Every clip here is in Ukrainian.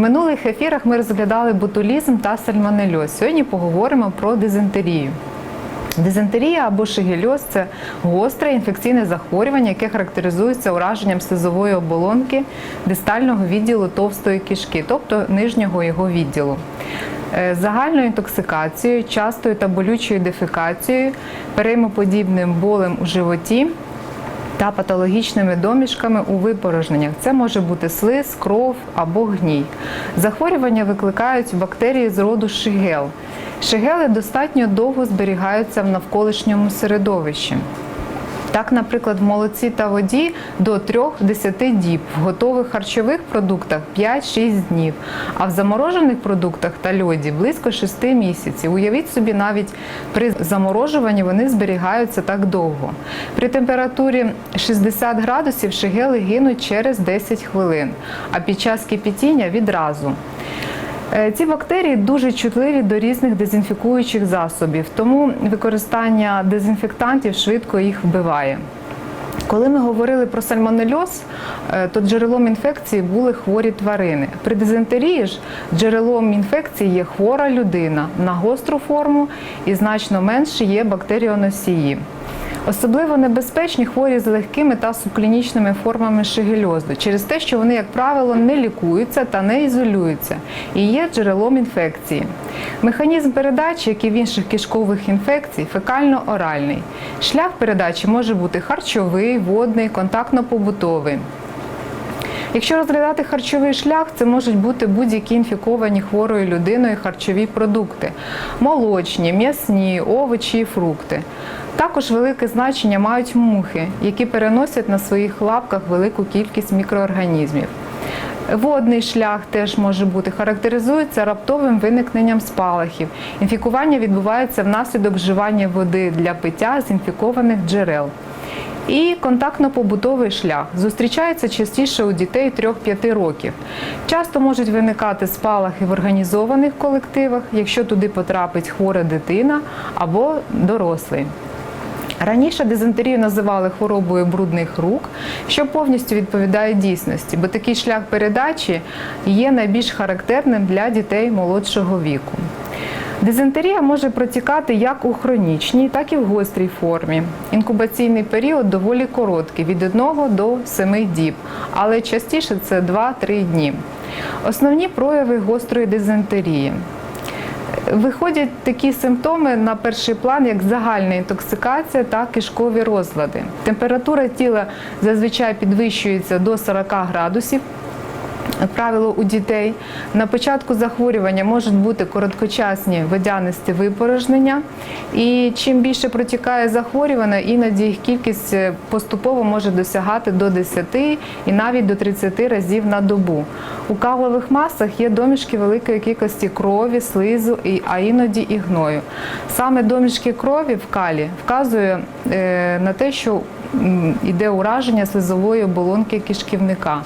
минулих ефірах ми розглядали ботулізм та сальмонельоз. Сьогодні поговоримо про дизентерію. Дизентерія або шигельоз – це гостре інфекційне захворювання, яке характеризується ураженням слизової оболонки дистального відділу товстої кишки, тобто нижнього його відділу. Е, Загальною інтоксикацією, частою та болючою дефекацією, переймоподібним болем у животі та патологічними домішками у випорожненнях. Це може бути слиз, кров або гній. Захворювання викликають бактерії з роду шигел. Шигели достатньо довго зберігаються в навколишньому середовищі. Так, наприклад, в молоці та воді до 3-10 діб, в готових харчових продуктах 5-6 днів, а в заморожених продуктах та льоді близько 6 місяців. Уявіть собі, навіть при заморожуванні вони зберігаються так довго. При температурі 60 градусів шигели гинуть через 10 хвилин, а під час кипітіння відразу. Е, Ці бактерії дуже чутливі до різних дезінфікуючих засобів, тому використання дезінфектантів швидко їх вбиває. Коли ми говорили про сальмонельоз, е, то джерелом інфекції були хворі тварини. При дизентерії ж джерелом інфекції є хвора людина на гостру форму і значно менше є бактеріоносії. Особливо небезпечні хворі з легкими та субклінічними формами шигельозу через те, що вони, як правило, не лікуються та не ізолюються і є джерелом інфекції. Механізм передачі, як і в інших кишкових інфекцій, фекально-оральний. Шлях передачі може бути харчовий, водний, контактно-побутовий. Якщо розглядати харчовий шлях, це можуть бути будь-які інфіковані хворою людиною харчові продукти: молочні, м'ясні, овочі і фрукти. Також велике значення мають мухи, які переносять на своїх лапках велику кількість мікроорганізмів. Водний шлях теж може бути, характеризується раптовим виникненням спалахів. Інфікування відбувається внаслідок вживання води для пиття з інфікованих джерел. І контактно-побутовий шлях зустрічається частіше у дітей 3-5 років. Часто можуть виникати спалахи в організованих колективах, якщо туди потрапить хвора дитина або дорослий. Раніше дизентерію називали хворобою брудних рук, що повністю відповідає дійсності, бо такий шлях передачі є найбільш характерним для дітей молодшого віку. Дизентерія може протікати як у хронічній, так і в гострій формі. Інкубаційний період доволі короткий від 1 до 7 діб, але частіше це 2-3 дні. Основні прояви гострої дизентерії. Виходять такі симптоми на перший план, як загальна інтоксикація та кишкові розлади. Температура тіла зазвичай підвищується до 40 градусів. Правило у дітей на початку захворювання можуть бути короткочасні водянисті випорожнення, і чим більше протікає захворювання, іноді їх кількість е, поступово може досягати до 10 і навіть до 30 разів на добу. У калових масах є домішки великої кількості крові, слизу, а іноді і гною. Саме домішки крові в калі вказує е, на те, що йде ураження слизової оболонки кишківника.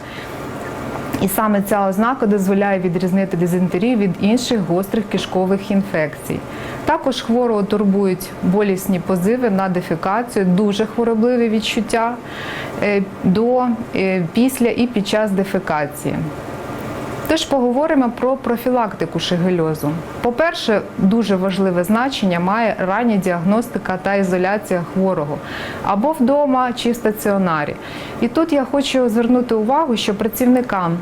І саме ця ознака дозволяє відрізнити дизентерію від інших гострих кишкових інфекцій. Також хворого турбують болісні позиви на дефекацію, дуже хворобливі відчуття е, до, е, після і під час дефекації. Тож поговоримо про профілактику шигельозу. По-перше, дуже важливе значення має рання діагностика та ізоляція хворого або вдома чи в стаціонарі. І тут я хочу звернути увагу, що працівникам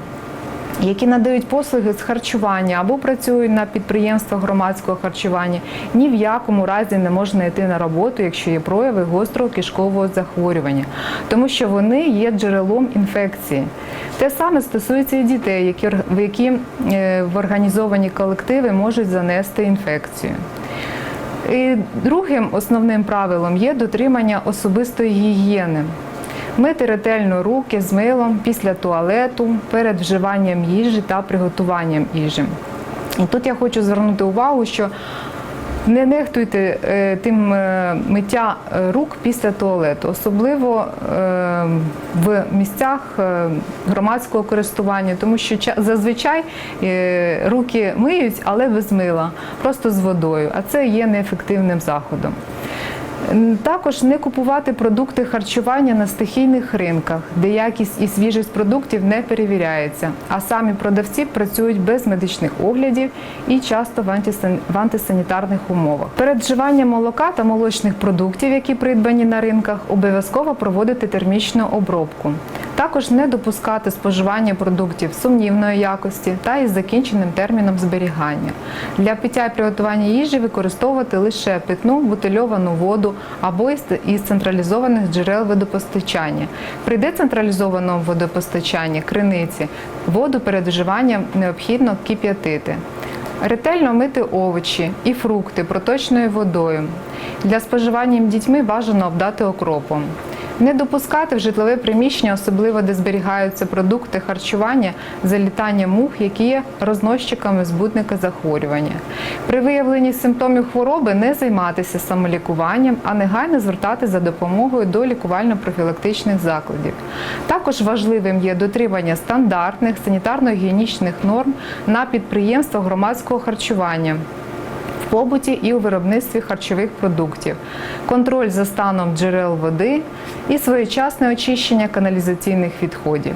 які надають послуги з харчування або працюють на підприємствах громадського харчування, ні в якому разі не можна йти на роботу, якщо є прояви гострого кишкового захворювання, тому що вони є джерелом інфекції. Те саме стосується і дітей, які, в які е, в організовані колективи можуть занести інфекцію. І другим основним правилом є дотримання особистої гігієни. Мити ретельно руки з милом після туалету, перед вживанням їжі та приготуванням їжі. І тут я хочу звернути увагу, що не нехтуйте е, тим е, миття е, рук після туалету, особливо в місцях громадського користування, тому що ча- зазвичай руки миють, але без мила, просто з водою, а це є неефективним заходом. Також не купувати продукти харчування на стихійних ринках, де якість і свіжість продуктів не перевіряється, а самі продавці працюють без медичних оглядів і часто в антисанітарних умовах. Перед вживанням молока та молочних продуктів, які придбані на ринках, обов'язково проводити термічну обробку. Також не допускати споживання продуктів сумнівної якості та із закінченим терміном зберігання. Для пиття і приготування їжі використовувати лише питну бутильовану воду або із із централізованих джерел водопостачання. При децентралізованому водопостачанні криниці воду перед вживанням необхідно кип'ятити. Ретельно мити овочі і фрукти проточною водою. Для споживання дітьми бажано обдати окропом. Не допускати в житлове приміщення, особливо де зберігаються продукти харчування, залітання мух, які є розносчиками збутника захворювання. При виявленні симптомів хвороби не займатися самолікуванням, а негайно звертатися за допомогою до лікувально-профілактичних закладів. Також важливим є дотримання стандартних санітарно-гігієнічних норм на підприємствах громадського харчування в побуті і у виробництві харчових продуктів, контроль за станом джерел води і своєчасне очищення каналізаційних відходів.